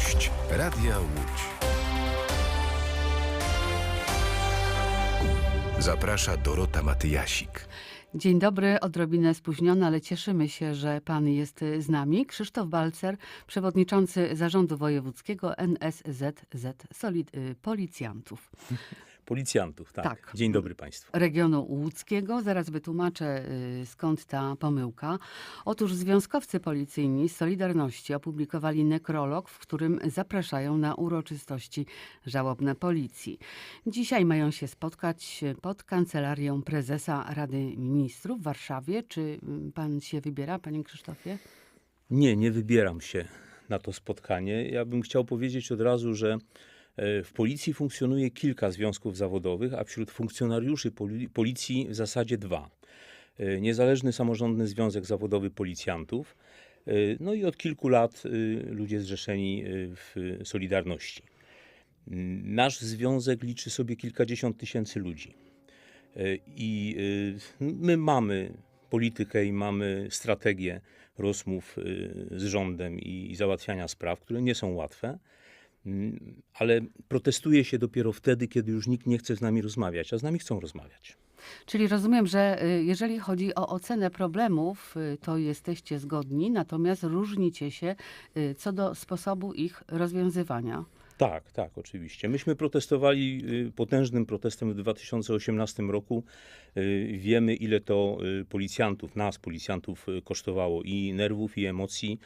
Gość Radia Łódź. Zaprasza Dorota Matyjasik. Dzień dobry, odrobinę spóźniona, ale cieszymy się, że pan jest z nami. Krzysztof Balcer, przewodniczący Zarządu Wojewódzkiego NSZZ Solid y, Policjantów Policjantów, tak. Tak. Dzień dobry Państwu. regionu łódzkiego. Zaraz wytłumaczę y, skąd ta pomyłka. Otóż związkowcy policyjni z Solidarności opublikowali nekrolog, w którym zapraszają na uroczystości żałobne policji. Dzisiaj mają się spotkać pod kancelarią prezesa Rady Ministrów w Warszawie. Czy y, pan się wybiera, panie Krzysztofie? Nie, nie wybieram się na to spotkanie. Ja bym chciał powiedzieć od razu, że w policji funkcjonuje kilka związków zawodowych, a wśród funkcjonariuszy poli- policji w zasadzie dwa. E, Niezależny Samorządny Związek Zawodowy Policjantów, e, no i od kilku lat e, ludzie zrzeszeni e, w Solidarności. Mm, Nasz związek liczy sobie kilkadziesiąt tysięcy ludzi. E, I e, my mamy politykę i mamy strategię rozmów e, z rządem i, załatwiania spraw, które nie są łatwe, ale protestuje się dopiero wtedy, kiedy już nikt nie chce z nami rozmawiać, a z nami chcą rozmawiać. Czyli rozumiem, że y, jeżeli chodzi o ocenę problemów, y, to jesteście zgodni, natomiast różnicie się y, co do sposobu ich rozwiązywania. Tak, tak, oczywiście. Myśmy protestowali potężnym protestem w 2018 roku. Wiemy, ile to policjantów, nas, policjantów, kosztowało i nerwów, i emocji,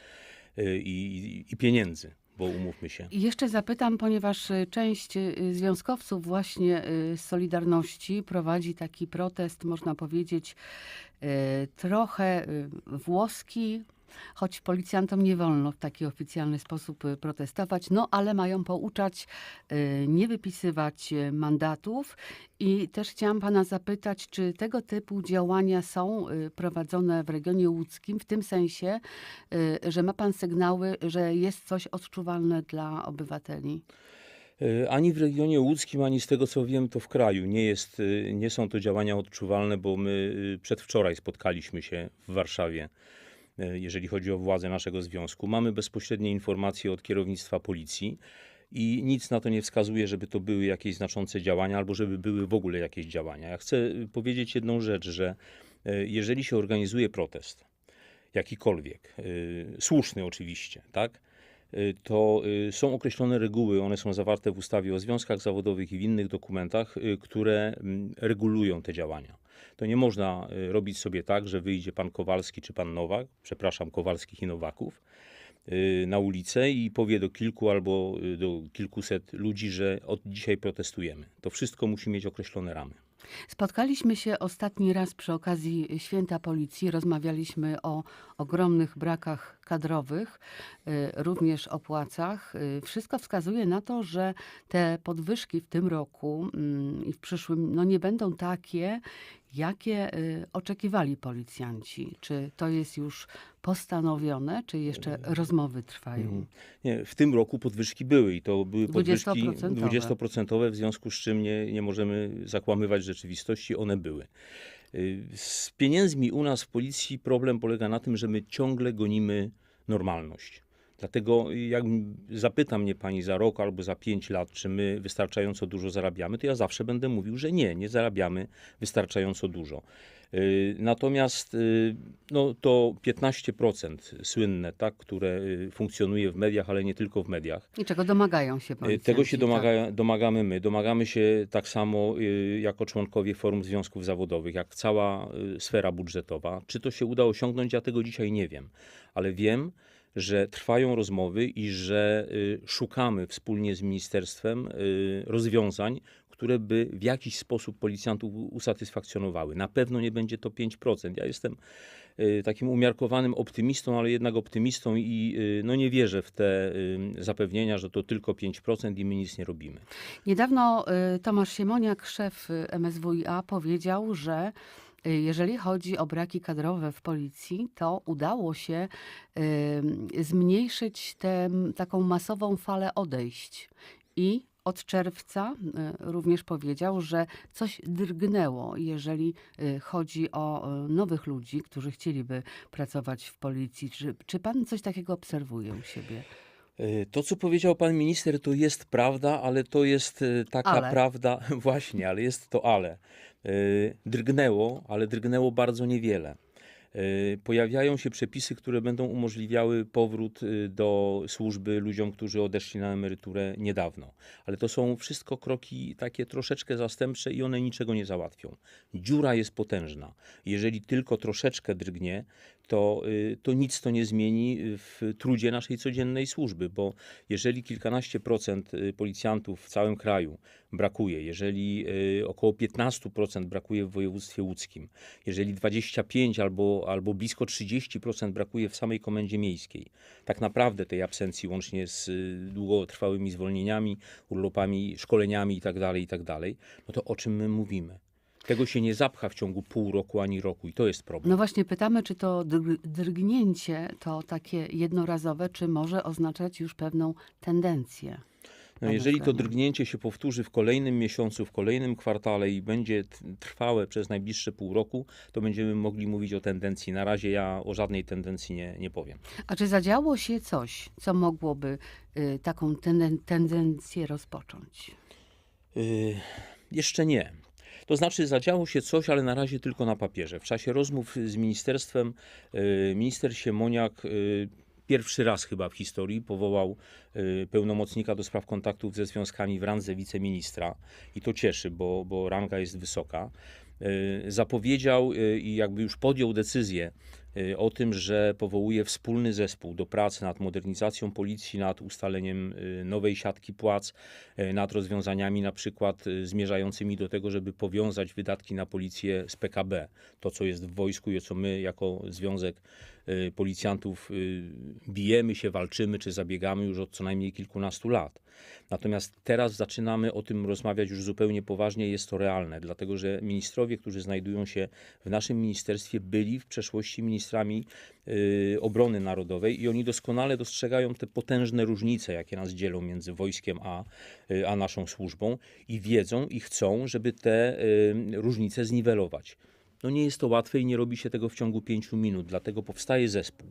i, i pieniędzy, bo umówmy się. Jeszcze zapytam, ponieważ y, część y, związkowców właśnie y, z Solidarności prowadzi taki protest, można powiedzieć, y, trochę y, włoski, choć policjantom nie wolno w taki oficjalny sposób y, protestować, no ale mają pouczać, y, nie wypisywać y, mandatów. I też chciałam pana zapytać, czy tego typu działania są prowadzone w regionie łódzkim, w tym sensie, że ma pan sygnały, że jest coś odczuwalne dla obywateli? Ani w regionie łódzkim, ani z tego co wiem, to w kraju nie, jest, nie są to działania odczuwalne, bo my przedwczoraj spotkaliśmy się w Warszawie, jeżeli chodzi o władze naszego związku. Mamy bezpośrednie informacje od kierownictwa policji i nic na to nie wskazuje, żeby to były jakieś znaczące działania albo żeby były w ogóle jakieś działania. Ja chcę y, powiedzieć jedną rzecz, że y, jeżeli się organizuje protest, jakikolwiek, słuszny oczywiście, tak? to są określone reguły, one są zawarte w ustawie o związkach zawodowych i w innych dokumentach, które mm, regulują te działania. To nie można y, robić sobie tak, że wyjdzie pan Kowalski czy pan Nowak, przepraszam, Kowalskich i Nowaków, y, na ulicę i powie do kilku albo y, do kilkuset ludzi, że od dzisiaj protestujemy. To wszystko musi mieć określone ramy. Spotkaliśmy się ostatni raz przy okazji Święta Policji. Rozmawialiśmy o ogromnych brakach kadrowych, y, również o płacach. Y, Wszystko wskazuje na to, że te podwyżki w tym roku mm, i w przyszłym no nie będą takie, jakie y, oczekiwali policjanci. Czy to jest już postanowione, czy jeszcze rozmowy trwają? Nie, w tym roku podwyżki były i to były podwyżki 20%. 20%, w związku z czym nie, nie możemy zakłamywać rzeczywistości, one były. Y, Z pieniędzmi u nas w policji problem polega na tym, że my ciągle gonimy normalność. Dlatego jak zapyta mnie pani za rok albo za pięć lat, czy my wystarczająco dużo zarabiamy, to ja zawsze będę mówił, że nie, nie zarabiamy wystarczająco dużo. Y, Natomiast y, no, to 15% słynne, tak, które y, funkcjonuje w mediach, ale nie tylko w mediach. I czego domagają się policjanci? Tego się tak? domaga, domagamy my. Domagamy się tak samo jako członkowie forum związków zawodowych, jak cała sfera budżetowa. Czy to się uda osiągnąć, ja tego dzisiaj nie wiem, ale wiem, że trwają rozmowy i że y, szukamy wspólnie z ministerstwem y, rozwiązań, które by w jakiś sposób policjantów usatysfakcjonowały. Na pewno nie będzie to 5%. Ja jestem y, takim umiarkowanym optymistą, ale jednak optymistą i no nie wierzę w te zapewnienia, że to tylko 5% i my nic nie robimy. Niedawno Tomasz Siemoniak, szef MSWiA, powiedział, że jeżeli chodzi o braki kadrowe w policji, to udało się zmniejszyć tę taką masową falę odejść. I od czerwca y, również powiedział, że coś drgnęło, jeżeli y, chodzi o y, nowych ludzi, którzy chcieliby pracować w policji. Czy, czy pan coś takiego obserwuje u siebie? E, To, co powiedział pan minister, to jest prawda, ale to jest e, taka Ale. prawda, właśnie, ale jest to ale. E, Drgnęło, ale drgnęło bardzo niewiele. Pojawiają się przepisy, które będą umożliwiały powrót do służby ludziom, którzy odeszli na emeryturę niedawno. Ale to są wszystko kroki takie troszeczkę zastępcze i one niczego nie załatwią. Dziura jest potężna. Jeżeli tylko troszeczkę drgnie, to, y, to nic to nie zmieni w trudzie naszej codziennej służby, bo jeżeli kilkanaście procent y, policjantów w całym kraju brakuje, jeżeli y, około 15% brakuje w województwie łódzkim, jeżeli 25 albo, albo blisko 30% brakuje w samej komendzie miejskiej, tak naprawdę tej absencji łącznie z długotrwałymi zwolnieniami, urlopami, szkoleniami itd., itd., no to o czym my mówimy? Tego się nie zapcha w ciągu pół roku ani roku i to jest problem. No właśnie pytamy, czy to dr- drgnięcie to takie jednorazowe, czy może oznaczać już pewną tendencję? No, jeżeli to drgnięcie się powtórzy w kolejnym miesiącu, w kolejnym kwartale i będzie trwałe przez najbliższe pół roku, to będziemy mogli mówić o tendencji. Na razie ja o żadnej tendencji nie, nie powiem. A czy zadziało się coś, co mogłoby y, taką tenden- tendencję rozpocząć? Yy, jeszcze nie. To znaczy, zadziało się coś, ale na razie tylko na papierze. W czasie rozmów z ministerstwem, yy, minister Siemoniak yy, pierwszy raz chyba w historii powołał yy, pełnomocnika do spraw kontaktów ze związkami w randze wiceministra. I to cieszy, bo, bo ranga jest wysoka. Zapowiedział i jakby już podjął decyzję o tym, że powołuje wspólny zespół do pracy nad modernizacją policji, nad ustaleniem yy, nowej siatki płac, e, nad rozwiązaniami na przykład zmierzającymi do tego, żeby powiązać wydatki na policję z PKB. To, co jest w wojsku i co my jako Związek Policjantów e, bijemy się, walczymy czy zabiegamy już od co najmniej kilkunastu lat. Natomiast teraz zaczynamy o tym rozmawiać już zupełnie poważnie, jest to realne, dlatego że ministrowie, którzy znajdują się w naszym ministerstwie, byli w przeszłości ministrami y, obrony narodowej i oni doskonale dostrzegają te potężne różnice, jakie nas dzielą między wojskiem a, y, a naszą służbą i wiedzą i chcą, żeby te y, różnice zniwelować. No nie jest to łatwe i nie robi się tego w ciągu pięciu minut, dlatego powstaje zespół.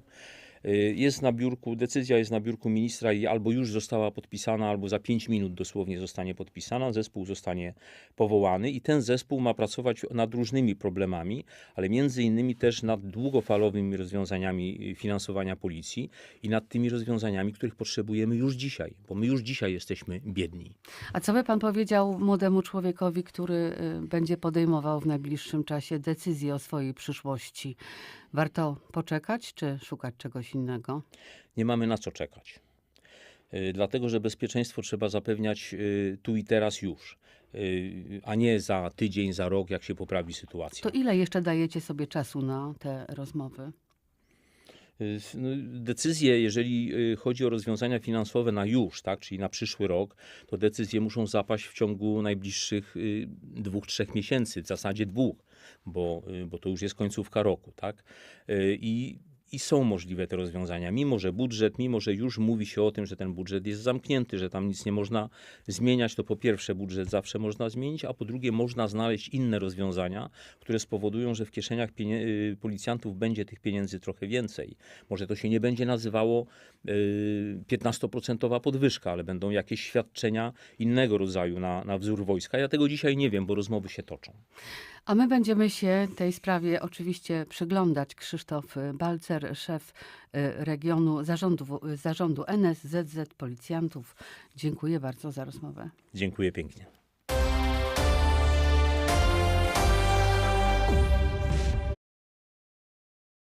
Y, Jest na biurku, decyzja jest na biurku ministra i albo już została podpisana, albo za 5 minut dosłownie zostanie podpisana. Zespół zostanie powołany i ten zespół ma pracować nad różnymi problemami, ale między innymi też nad długofalowymi rozwiązaniami y, finansowania policji i nad tymi rozwiązaniami, których potrzebujemy już dzisiaj, bo my już dzisiaj jesteśmy biedni. A co by pan powiedział młodemu człowiekowi, który y, będzie podejmował w najbliższym czasie decyzję o swojej przyszłości? Warto poczekać, czy szukać czegoś innego? nie mamy na co czekać. Y, Dlatego, że bezpieczeństwo trzeba zapewniać y, tu i teraz już, y, a nie za tydzień, za rok, jak się poprawi sytuacja. To ile jeszcze dajecie sobie czasu na te rozmowy? No, Decyzje, jeżeli y, chodzi o rozwiązania finansowe na już, tak, czyli na przyszły rok, to decyzje muszą zapaść w ciągu najbliższych y, dwóch, trzech miesięcy, w zasadzie dwóch, bo, y, bo to już jest końcówka roku. Tak? I i są możliwe te rozwiązania, mimo że budżet, mimo że już mówi się o tym, że ten budżet jest zamknięty, że tam nic nie można zmieniać, to po pierwsze budżet zawsze można zmienić, a po drugie można znaleźć inne rozwiązania, które spowodują, że w kieszeniach y, policjantów będzie tych pieniędzy trochę więcej. Może to się nie będzie nazywało y, 15% podwyżka, ale będą jakieś świadczenia innego rodzaju na, na wzór wojska. Ja tego dzisiaj nie wiem, bo rozmowy się toczą. A my będziemy się tej sprawie oczywiście przyglądać. Krzysztof Balcer, szef y, regionu zarządu, zarządu NSZZ Policjantów. Dziękuję bardzo za rozmowę. Dziękuję pięknie.